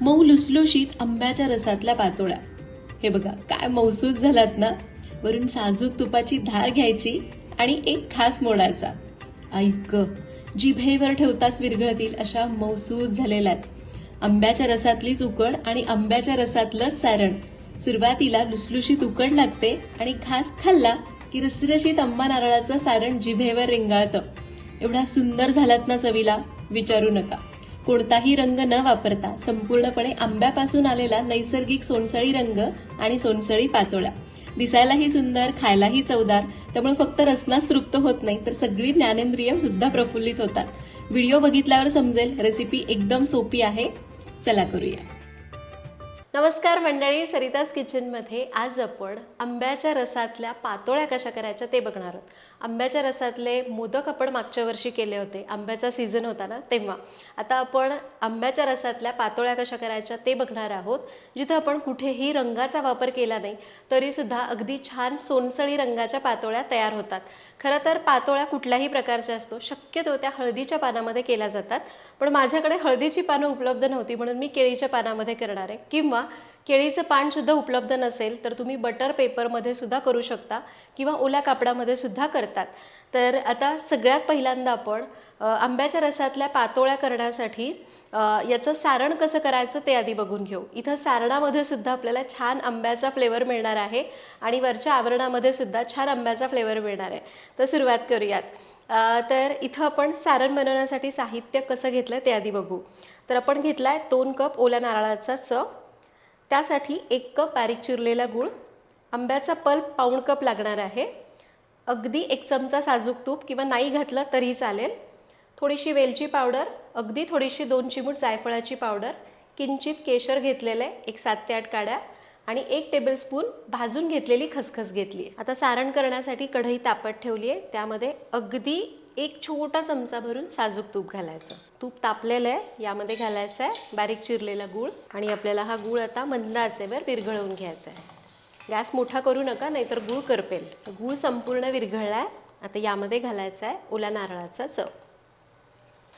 मऊ लुसलुशीत आंब्याच्या रसातल्या पातोळ्या. हे बघा काय मौसूद झालात ना? वरून साजूक तुपाची धार घ्यायची आणि एक खास मोडायचा. ऐक जिभेवर ठेवताच विरघळतील अशा मौसूद झालेल्या आहेत. आंब्याच्या रसातलीच उकड आणि आंब्याच्या रसातलंच सारण. सुरुवातीला लुसलुशीत उकड लागते आणि खास खाल्ला की रसरशीत आंबा नारळाचं सारण जिभेवर रिंगाळतं. एवढा सुंदर झालात ना चवीला? विचारू नका. कोणताही रंग न वापरता संपूर्णपणे आंब्यापासून आलेला नैसर्गिक सोनसळी रंग आणि सोनसळी पातोळ्या. दिसायलाही सुंदर खायलाही चवदार त्यामुळे फक्त रसनाच तृप्त होत नाही तर सगळी ज्ञानेंद्रिय सुद्धा प्रफुल्लित होतात. व्हिडिओ बघितल्यावर समजेल रेसिपी एकदम सोपी आहे. चला करूया. नमस्कार मंडळी सरिताज किचनमध्ये आज आपण आंब्याच्या रसातल्या पातोळ्या कशा करायच्या ते बघणार आहोत. आंब्याच्या रसातले मोदक आपण मागच्या वर्षी केले होते. आंब्याचा सीझन होता ना तेव्हा. आता आपण आंब्याच्या रसातल्या पातोळ्या कशा करायच्या ते बघणार आहोत. जिथं आपण कुठेही रंगाचा वापर केला नाही तरीसुद्धा अगदी छान सोनसळी रंगाच्या पातोळ्या तयार होतात. खरं तर पातोळ्या कुठल्याही प्रकारच्या असतो शक्यतो त्या हळदीच्या पानामध्ये केल्या जातात. पण माझ्याकडे हळदीची पानं उपलब्ध नव्हती म्हणून मी केळीच्या पानामध्ये करणार आहे. किंवा केळीचं पानसुद्धा उपलब्ध नसेल तर तुम्ही बटर पेपरमध्ये सुद्धा करू शकता किंवा ओल्या कापडामध्ये सुद्धा करतात. तर आता सगळ्यात पहिल्यांदा आपण आंब्याच्या रसातल्या पातोळ्या करण्यासाठी याचं सारण कसं करायचं ते आधी बघून घेऊ. इथं सारणामध्ये सुद्धा आपल्याला छान आंब्याचा फ्लेवर मिळणार आहे आणि वरच्या आवरणामध्ये सुद्धा छान आंब्याचा फ्लेवर मिळणार आहे. तर सुरुवात करूयात. तर इथं आपण सारण बनवण्यासाठी साहित्य कसं घेतलं ते आधी बघू. तर आपण घेतला आहे दोन कप ओल्या नारळाचा चव. त्यासाठी एक कप बारीक चिरलेला गूळ आंब्याचा पल्प पाऊण कप लागणार आहे. अगदी एक चमचा साजूक तूप किंवा नाही घातलं तरी चालेल. थोडीशी वेलची पावडर अगदी थोडीशी दोन चिमूट जायफळाची पावडर किंचित केशर घेतलेलं आहे एक सात ते आठ काड्या आणि एक टेबलस्पून भाजून घेतलेली खसखस घेतली आता सारण करण्यासाठी कढई तापत ठेवली आहे त्यामध्ये अगदी एक छोटा चमचा भरून साजूक तूप घालायचं. तूप तापलेलं आहे यामध्ये घालायचं आहे बारीक चिरलेला गूळ आणि आपल्याला हा गूळ आता मंद आचेवर विरघळवून घ्यायचा आहे. गॅस मोठा करू नका नाहीतर गूळ करपेल. गूळ संपूर्ण विरघळला आहे आता यामध्ये घालायचा आहे ओल्या नारळाचा चव.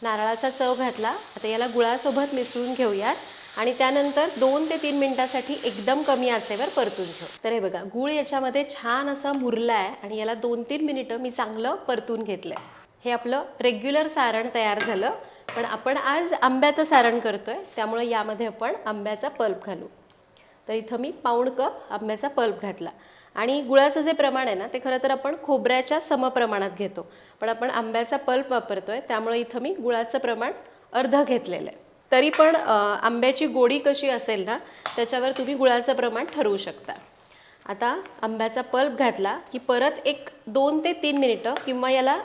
नारळाचा चव घातला आता याला गुळासोबत मिसळून घेऊयात आणि त्यानंतर दोन ते तीन मिनिटासाठी एकदम कमी आचेवर परतून घेऊ. तर हे बघा गूळ याच्यामध्ये छान असा मुरला आहे आणि याला दोन तीन मिनिटं मी चांगलं परतून घेतलं आहे हे आपलं रेग्युलर सारण तयार झालं. पण आपण आज आंब्याचं सारण करतोय त्यामुळे यामध्ये आपण आंब्याचा पल्प घालू. तर इथं मी पाऊण कप आंब्याचा पल्प घातला. आणि गुळाचं जे प्रमाण आहे ना ते खरं तर आपण खोबऱ्याच्या समप्रमाणात घेतो. पण आपण आंब्याचा पल्प वापरतोय त्यामुळे इथं मी गुळाचं प्रमाण अर्ध घेतलेलं आहे. तरी पण आंब्याची गोडी कशी असेल ना त्याच्यावर तुम्ही गुळाचं प्रमाण ठरवू शकता. आता आंब्याचा पल्प घातला की परत एक दोन ते तीन मिनिटं किंवा याला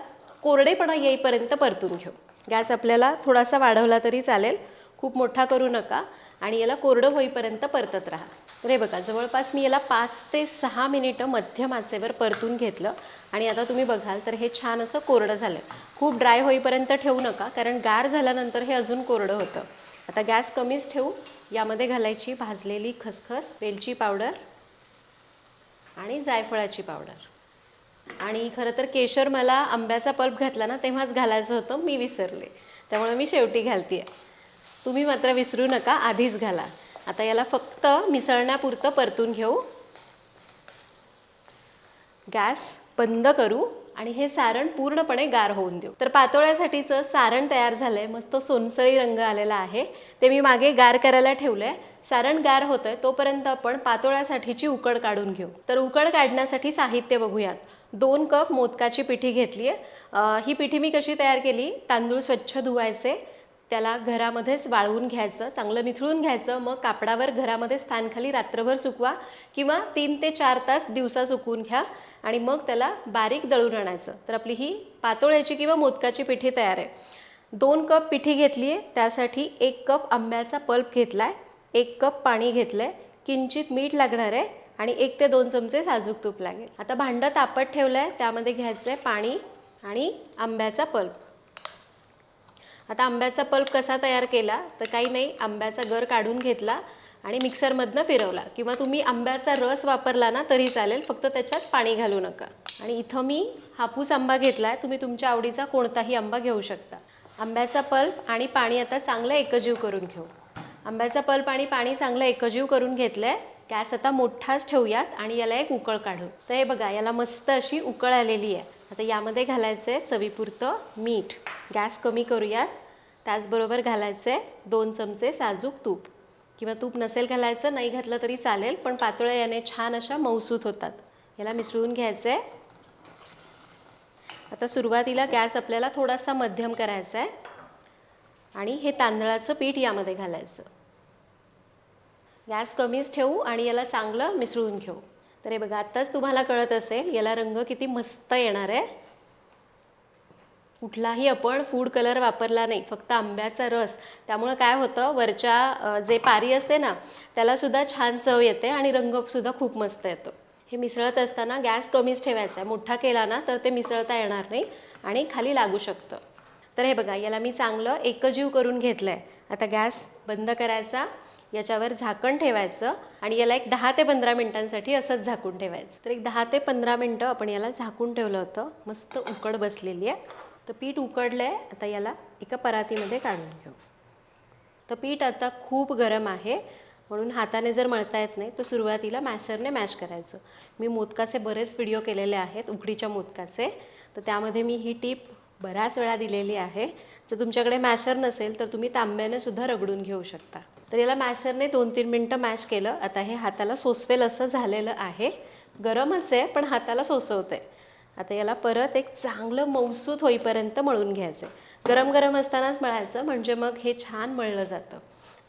कोरडेपणा येईपर्यंत परतून घेऊ. गॅस आपल्याला थोडासा वाढवला तरी चालेल. खूप मोठा करू नका आणि याला कोरडं होईपर्यंत परतत राहा. तर हे बघा जवळपास मी याला पाच ते सहा मिनिटं मध्यम आचेवर परतून घेतलं आणि आता तुम्ही बघाल तर हे छान असं कोरडं झालं. खूप ड्राय होईपर्यंत ठेवू नका कारण गार झाल्यानंतर हे अजून कोरडं होतं. आता गॅस कमीच ठेवू. यामध्ये घालायची भाजलेली खसखस वेलची पावडर आणि जायफळाची पावडर. आणि खरं तर केशर मला आंब्याचा पल्प घातला ना तेव्हाच घालायचं होतं मी विसरले. त्यामुळे मी शेवटी घालते तुम्ही मात्र विसरू नका आधीच घाला. आता याला फक्त मिसळण्यापुरतं परतून घेऊ. गॅस बंद करू आणि हे सारण पूर्णपणे गार होऊन देऊ. तर पातोळ्यासाठीचं सारण तयार झालंय. मस्त सोनसळी रंग आलेला आहे. ते मी मागे गार करायला ठेवलंय. सारण गार होतंय तोपर्यंत आपण पातोळ्यासाठीची उकड काढून घेऊ. तर उकड काढण्यासाठी साहित्य बघूयात. दोन कप मोदकाची पिठी घेतली आहे ही पिठी मी कशी तयार केली? तांदूळ स्वच्छ धुवायचे त्याला घरामध्येच वाळवून घ्यायचं चांगलं निथळून घ्यायचं मग कापडावर घरामध्येच फॅनखाली रात्रभर सुकवा किंवा तीन ते चार तास दिवसा सुकवून घ्या आणि मग त्याला बारीक दळून आणायचं. तर आपली ही पातोळ्याची किंवा मोदकाची पिठी तयार आहे. दोन कप पिठी घेतली आहे त्यासाठी एक कप आंब्याचा पल्प घेतला आहे एक कप पाणी घेतलं आहे किंचित मीठ लागणार आहे आणि एक ते दोन चमचे साजूक तूप लागेल. आता भांडं तापत ठेवलं आहे त्यामध्ये घ्यायचं आहे पाणी आणि आंब्याचा पल्प. आता आंब्याचा पल्प कसा तयार केला? तर काही नाही आंब्याचा गर काढून घेतला आणि मिक्सरमधनं फिरवला. किंवा तुम्ही आंब्याचा रस वापरला ना तरी चालेल फक्त त्याच्यात पाणी घालू नका. आणि इथं मी हापूस आंबा घेतला आहे तुम्ही तुमच्या आवडीचा कोणताही आंबा घेऊ शकता. आंब्याचा पल्प आणि पाणी आता चांगलं एकजीव करून घेऊ. आंब्याचा पल्प आणि पाणी चांगलं एकजीव करून घेतलं आहे गॅस आता मोठाच ठेवूयात आणि याला एक उकळ काढू. तर हे बघा याला मस्त अशी उकळ आलेली आहे. आता यामध्ये घालायचं आहे चवीपुरतं मीठ. गॅस कमी करूयात. त्याचबरोबर घालायचं आहे दोन चमचे साजूक तूप. किंवा तूप नसेल घालायचं नाही घातलं तरी चालेल पण पातोळ्या याने छान अशा मऊसूत होतात. याला मिसळून घ्यायचं आहे आता सुरुवातीला गॅस आपल्याला थोडासा मध्यम करायचा आहे आणि हे तांदळाचं पीठ यामध्ये घालायचं. गॅस कमीच ठेवू आणि याला चांगलं मिसळून घेऊ. तर हे बघा आत्ताच तुम्हाला कळत असेल याला रंग किती मस्त येणार आहे. कुठलाही आपण फूड कलर वापरला नाही फक्त आंब्याचा रस. त्यामुळं काय होतं वरच्या जे पारी असते ना त्यालासुद्धा छान चव येते आणि रंगसुद्धा खूप मस्त येतो. हे मिसळत असताना गॅस कमीच ठेवायचा आहे. मोठा केला ना तर ते मिसळता येणार नाही आणि खाली लागू शकतं. तर हे बघा याला मी चांगलं एकजीव करून घेतलं आहे आता गॅस बंद करायचा. याच्यावर झाकण ठेवायचं आणि याला एक दहा ते पंधरा मिनिटांसाठी असंच झाकून ठेवायचं. तर एक दहा ते पंधरा मिनटं आपण याला झाकून ठेवलं होतं. मस्त उकड बसलेली आहे. तर पीठ उकडलं आहे आता याला एका परातीमध्ये काढून घेऊ. तर पीठ आता खूप गरम आहे. म्हणून हाताने जर मळता येत नाही तर सुरुवातीला मॅशरने मॅश करायचं. मी मोदकाचे बरेच व्हिडिओ केलेले आहेत उकडीच्या मोदकाचे. तर त्यामध्ये मी ही टीप बऱ्याच वेळा दिलेली आहे. जर तुमच्याकडे मॅशर नसेल तर तुम्ही तांब्याने सुद्धा रगडून घेऊ शकता. तर याला मॅशरने दोन तीन मिनटं मॅश केलं. आता हे हाताला सोसवेल असं झालेलं आहे. गरमच आहे पण हाताला सोसवते आता याला परत एक चांगलं मौसूत होईपर्यंत मळून घ्यायचं गरम गरम असतानाच मळायचं म्हणजे मग हे छान मळलं जातं.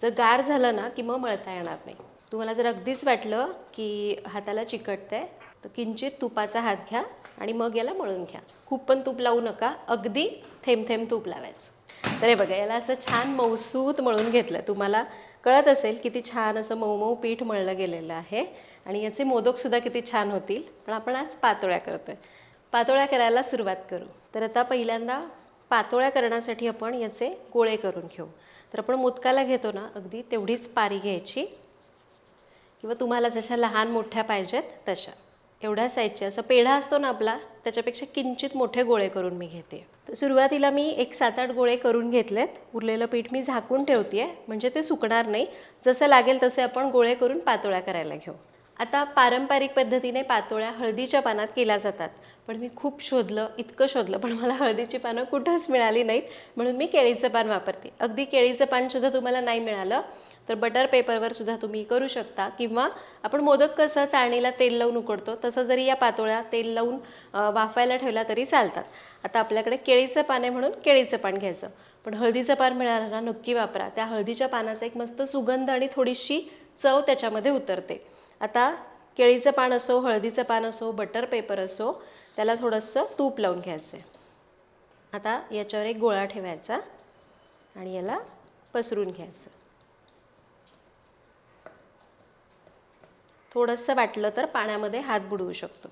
जर गार झालं ना की मग मळता येणार नाही. तुम्हाला जर अगदीच वाटलं की हाताला चिकटतंय तर किंचित तुपाचा हात घ्या आणि मग याला मळून घ्या. खूप पण तूप लावू नका. अगदी थेंब थेंब तूप लावायचं. तर हे बघा याला असं छान मौसूत मळून घेतलं. तुम्हाला कळत असेल किती छान असं मऊ मऊ पीठ मळलं गेलेलं आहे. आणि याचे मोदकसुद्धा किती छान होतील. पण आपण आज पातोळ्या करतो आहे पातोळ्या करायला सुरुवात करू. तर आता पहिल्यांदा पातोळ्या करण्यासाठी आपण याचे गोळे करून घेऊ. तर आपण मोदकाला घेतो ना अगदी तेवढीच पारी घ्यायची. किंवा तुम्हाला जशा लहान मोठ्या पाहिजेत तशा. एवढ्या साईजचे असं पेढा असतो ना आपला त्याच्यापेक्षा किंचित मोठे गोळे करून मी घेते. तर सुरुवातीला मी एक सात आठ गोळे करून घेतलेत. उरलेलं पीठ मी झाकून ठेवते म्हणजे ते सुकणार नाही. जसं लागेल तसे आपण गोळे करून पातोळ्या करायला घेऊ. आता पारंपरिक पद्धतीने पातोळ्या हळदीच्या पानात केल्या जातात. पण मी खूप शोधलं इतकं शोधलं पण मला हळदीची पानं कुठंच मिळाली नाहीत. म्हणून मी केळीचं पान वापरते. अगदी केळीचं पान सुद्धा तुम्हाला नाही मिळालं. तर बटर पेपरवर सुद्धा तुम्ही करू शकता. किंवा आपण मोदक कसं चाळणीला तेल लावून उकडतो तसं जरी या पातोळ्या तेल लावून वाफायला ठेवल्या तरी चालतात. आता आपल्याकडे केळीचं पान आहे म्हणून केळीचं पान घ्यायचं. पण हळदीचं पान मिळालं ना नक्की वापरा. त्या हळदीच्या पानाचा एक मस्त सुगंध आणि थोडीशी चव त्याच्यामध्ये उतरते. आता केळीचं पान असो हळदीचं पान असो बटर पेपर असो त्याला थोडंसं तूप लावून घ्यायचं आहे आता याच्यावर एक गोळा ठेवायचा आणि याला पसरून घ्यायचं. थोडंसं वाटलं तर पाण्यामध्ये हात बुडवू शकतो.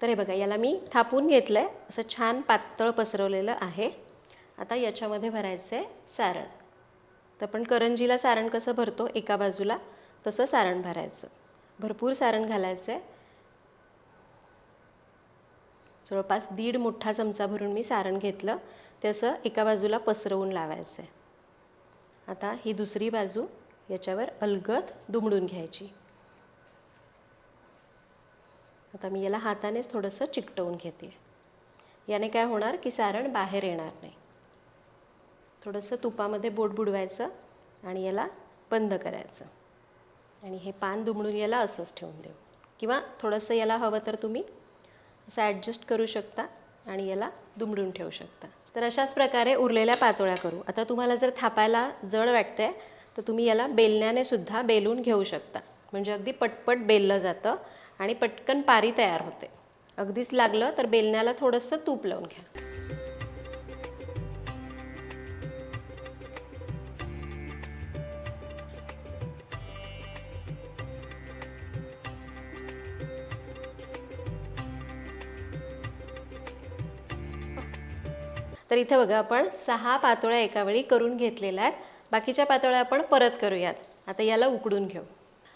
तर हे बघा याला मी थापून घेतलं आहे असं छान पातळ पसरवलेलं आहे. आता याच्यामध्ये भरायचं आहे सारण. तर आपण करंजीला सारण कसं भरतो? एका बाजूला तसं सारण भरायचं. भरपूर सारण घालायचं आहे जवळपास दीड मोठा चमचा भरून मी सारण घेतलं. ते असं एका बाजूला पसरवून लावायचं आहे आता ही दुसरी बाजू याच्यावर अलगद दुमडून घ्यायची. आता मी याला हातानेच थोडंसं चिकटवून घेते. याने काय होणार? की सारण बाहेर येणार नाही. थोडंसं तुपामध्ये बोट बुडवायचं आणि याला बंद करायचं. आणि हे पान दुमडून याला असंच ठेवून देऊ. किंवा थोडंसं याला हवं तर तुम्ही असं ॲडजस्ट करू शकता आणि याला दुमडून ठेवू शकता. तर अशाच प्रकारे उरलेल्या पातोळ्या करू. आता तुम्हाला जर थापायला जड वाटते तर तुम्ही याला बेलण्याने सुद्धा बेलून घेऊ शकता. म्हणजे अगदी पटपट बेललं जातं आणि पटकन पारी तयार होते. अगदीच लागलं तर बेलण्याला थोडंसं तूप लावून घ्या. तर इथे बघा आपण सहा पातोळ्या एका वेळी करून घेतलेल्या आहेत. बाकीच्या पातोळ्या आपण परत करूयात. आता याला उकडून घेऊ.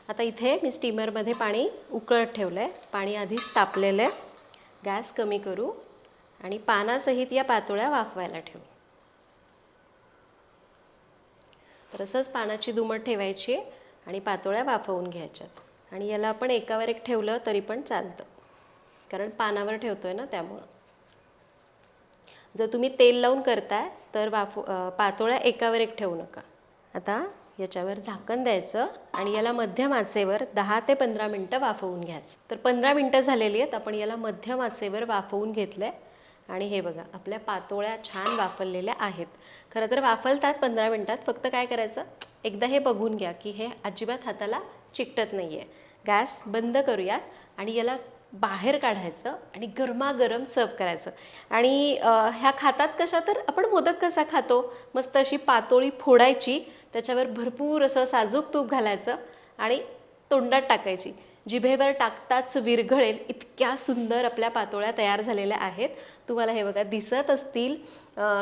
आता इथे मी स्टीमरमध्ये पाणी उकळत ठेवलं आहे पाणी आधीच तापलेलं आहे गॅस कमी करू आणि पानासहित या पातोळ्या वाफवायला ठेवू. तसंच पानाची दुमट ठेवायची आणि पातोळ्या वाफवून घ्यायच्यात. आणि याला आपण एकावर एक ठेवलं तरी पण चालतं. कारण पानावर ठेवतो आहे ना त्यामुळं. जर तुम्ही तेल लावून करताय तर वाफू पातोळ्या एकावर एक ठेवू नका. आता याच्यावर झाकण द्यायचं आणि याला मध्यम आचेवर दहा ते पंधरा मिनटं वाफवून घ्यायचं. तर पंधरा मिनटं झालेली आहेत आपण याला मध्यम आचेवर वाफवून घेतलं आहे आणि हे बघा आपल्या पातोळ्या छान वाफरलेल्या आहेत. खरं तर वाफलतात पंधरा मिनटात फक्त काय करायचं? एकदा हे बघून घ्या की हे अजिबात हाताला चिकटत नाही आहे गॅस बंद करूयात आणि याला बाहेर काढायचं आणि गरमागरम सर्व करायचं. आणि ह्या खातात कशा तर आपण मोदक कसा खातो मस्त अशी पातोळी फोडायची त्याच्यावर भरपूर असं साजूक तूप घालायचं आणि तोंडात टाकायची. जिभेवर टाकताच विरघळेल इतक्या सुंदर आपल्या पातोळ्या तयार झालेल्या आहेत. तुम्हाला हे बघा दिसत असतील.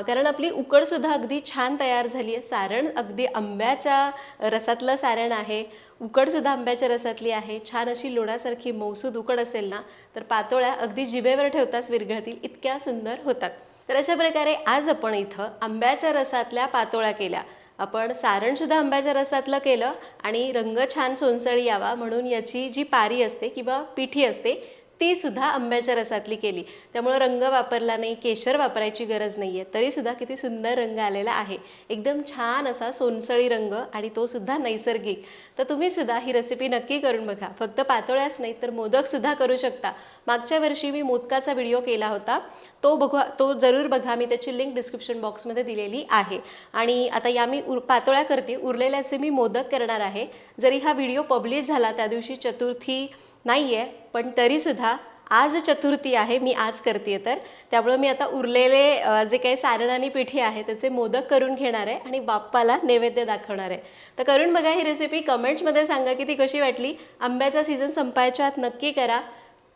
कारण आपली उकडसुद्धा अगदी छान तयार झाली आहे. सारण अगदी आंब्याच्या रसातलं सारण आहे. उकडसुद्धा आंब्याच्या रसातली आहे. छान अशी लोणासारखी मौसूद उकड असेल ना तर पातोळ्या अगदी जिभेवर ठेवताच विरघळतील इतक्या सुंदर होतात. तर अशा प्रकारे आज आपण इथं आंब्याच्या रसातल्या पातोळ्या केल्या. आपण सारणसुद्धा आंब्याच्या रसातलं केलं आणि रंग छान सोनसळी यावा म्हणून याची जी पारी असते किंवा पिठी असते ती सुद्धा आंब्याच्या रसातली केली. त्यामुळं रंग वापरला नाही केशर वापरायची गरज नाही आहे तरीसुद्धा किती सुंदर रंग आलेला आहे. एकदम छान असा सोनसळी रंग आणि तो सुद्धा नैसर्गिक. तर तुम्ही सुद्धा ही रेसिपी नक्की करून बघा. फक्त पातोळ्याच नाही तर मोदकसुद्धा करू शकता. मागच्या वर्षी मी मोदकाचा व्हिडिओ केला होता. तो बघा तो जरूर बघा. मी त्याची लिंक डिस्क्रिप्शन बॉक्समध्ये दिलेली आहे. आणि आता या मी उर पातोळ्या करते उरलेल्याचे मी मोदक करणार आहे. जरी हा व्हिडिओ पब्लिश झाला त्या दिवशी चतुर्थी नाही आहे पण तरीसुद्धा आज चतुर्थी आहे मी आज करते तर. त्यामुळं मी आता उरलेले जे काही सारण आणि पिठी आहे त्याचे मोदक करून घेणार आहे आणि बाप्पाला नैवेद्य दाखवणार आहे. तर करून बघा ही रेसिपी कमेंट्समध्ये सांगा की ती कशी वाटली. आंब्याचा सीझन संपायच्या आत नक्की करा.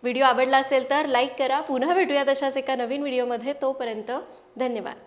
व्हिडिओ आवडला असेल तर लाईक करा. पुन्हा भेटूया तशाच एका नवीन व्हिडिओमध्ये तोपर्यंत धन्यवाद.